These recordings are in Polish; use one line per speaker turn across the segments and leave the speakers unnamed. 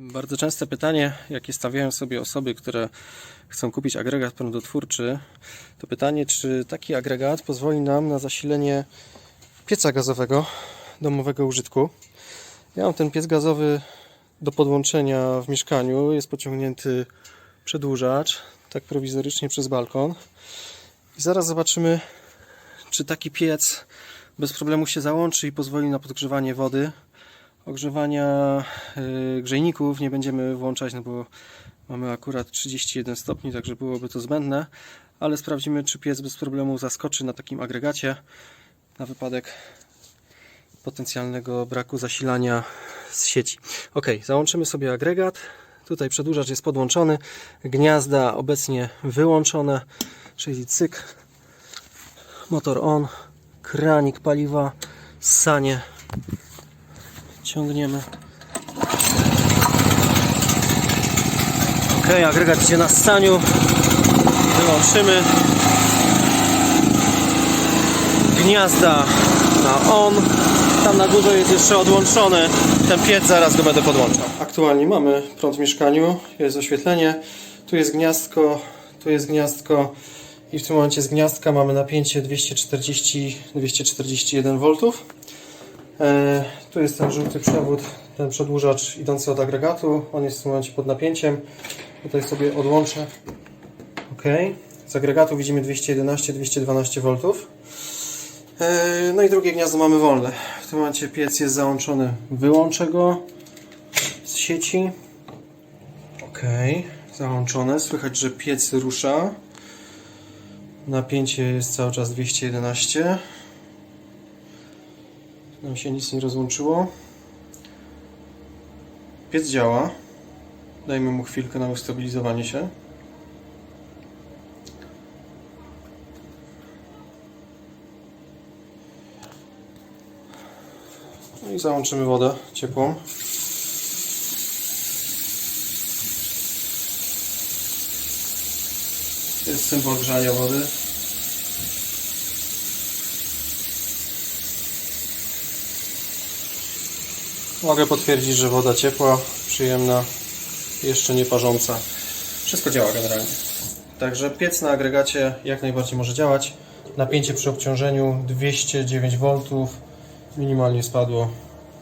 Bardzo częste pytanie, jakie stawiają sobie osoby, które chcą kupić agregat prądotwórczy, to pytanie, czy taki agregat pozwoli nam na zasilenie pieca gazowego domowego użytku. Ja mam ten piec gazowy do podłączenia w mieszkaniu. Jest pociągnięty przedłużacz, tak prowizorycznie przez balkon. I zaraz zobaczymy, czy taki piec bez problemu się załączy i pozwoli na podgrzewanie wody. Ogrzewania y, grzejników nie będziemy włączać, no bo mamy akurat 31 stopni, także byłoby to zbędne, ale sprawdzimy, czy piec bez problemu zaskoczy na takim agregacie na wypadek potencjalnego braku zasilania z sieci. Ok, załączymy sobie agregat. Tutaj przedłużacz jest podłączony, gniazda obecnie wyłączone, czyli cyk, motor on, kranik paliwa, sanie ciągniemy. Ok, agregat idzie na staniu. Wyłączymy. Gniazda na on. Tam na górze jest jeszcze odłączony. Ten piec zaraz go będę podłączał. Aktualnie mamy prąd w mieszkaniu. Jest oświetlenie. Tu jest gniazdko. Tu jest gniazdko. I w tym momencie z gniazdka mamy napięcie 240-241 V. E, tu jest ten żółty przewód, ten przedłużacz idący od agregatu. On jest w tym momencie pod napięciem. Tutaj sobie odłączę. OK. Z agregatu widzimy 211-212 V. E, no i drugie gniazdo mamy wolne. W tym momencie piec jest załączony. Wyłączę go z sieci. OK. Załączone. Słychać, że piec rusza. Napięcie jest cały czas 211. Nam się nic nie rozłączyło. Piec działa. Dajmy mu chwilkę na ustabilizowanie się. No i załączymy wodę ciepłą. Jest symbol grzania wody. Mogę potwierdzić, że woda ciepła, przyjemna, jeszcze nie parząca. Wszystko działa generalnie. Także piec na agregacie jak najbardziej może działać. Napięcie przy obciążeniu 209 V minimalnie spadło,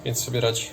więc sobie radzi.